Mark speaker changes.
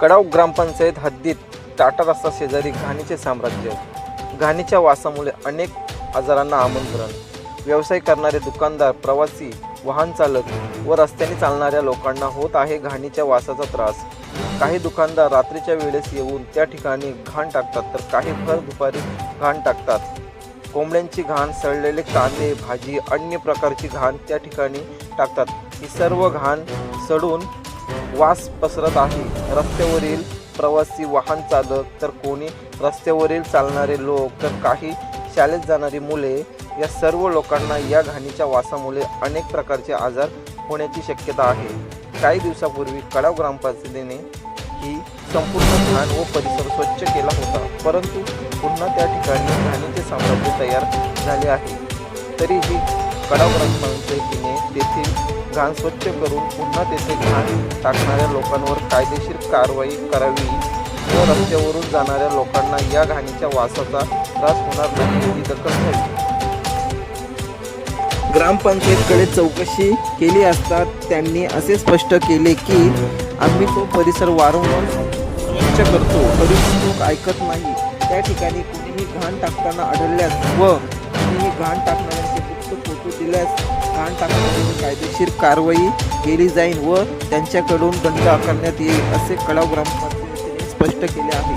Speaker 1: कडाव ग्रामपंचायत हद्दीत टाटा रस्ता शेजारी घाणीचे साम्राज्य. घाणीच्या वासामुळे अनेक आजारांना आमंत्रण. व्यवसाय करणारे दुकानदार प्रवासी वाहन चालक व रस्त्याने चालणाऱ्या लोकांना होत आहे घाणीच्या वासाचा त्रास. काही दुकानदार रात्रीच्या वेळेस येऊन त्या ठिकाणी घाण टाकतात तर काही भर दुपारी घाण टाकतात. कोंबड्यांची घाण सडलेले कांदे भाजी अन्य प्रकारची घाण त्या ठिकाणी टाकतात. ही सर्व घाण सडून वास पसरत आहे. रस्त्यावरील प्रवासी वाहन चालक तर कोणी रस्त्यावरील चालणारे लोक तर काही शाळेत जाणारी मुले या सर्व लोकांना या घाणीच्या वासामुळे अनेक प्रकारचे आजार होण्याची शक्यता आहे. काही दिवसापूर्वी कडाव ग्रामपंचायतीने ही संपूर्ण घाण व परिसर स्वच्छ केला होता परंतु पुन्हा त्या ठिकाणी घाणीचे साम्राज्य तयार झाले आहे. तरीही कडाव ग्रामपंचायतीने तेथील घाण स्वच्छ करून पुन्हा तेथे घाण टाकणाऱ्या लोकांवर कायदेशीर कारवाई करावी व रस्त्यावरून जाणाऱ्या लोकांना या घाणीच्या वासाचा त्रास होणार नाही याची दखल घ्यावी. ग्रामपंचायतकडे चौकशी केली असता त्यांनी असे स्पष्ट केले की आम्ही तो परिसर वारंवार स्वच्छ करतो तरी लोक ऐकत नाही. त्या ठिकाणी कुणीही घाण टाकताना आढळल्यास व कुणीही घाण टाकणाऱ्यांचे गुप्त फोटो दिल्यास घाण टाकण्यासाठी कायदेशीर कारवाई केली जाईल व त्यांच्याकडून दंड आकारण्यात येईल असे कळाव ग्रामपंचायतीने स्पष्ट केले आहे.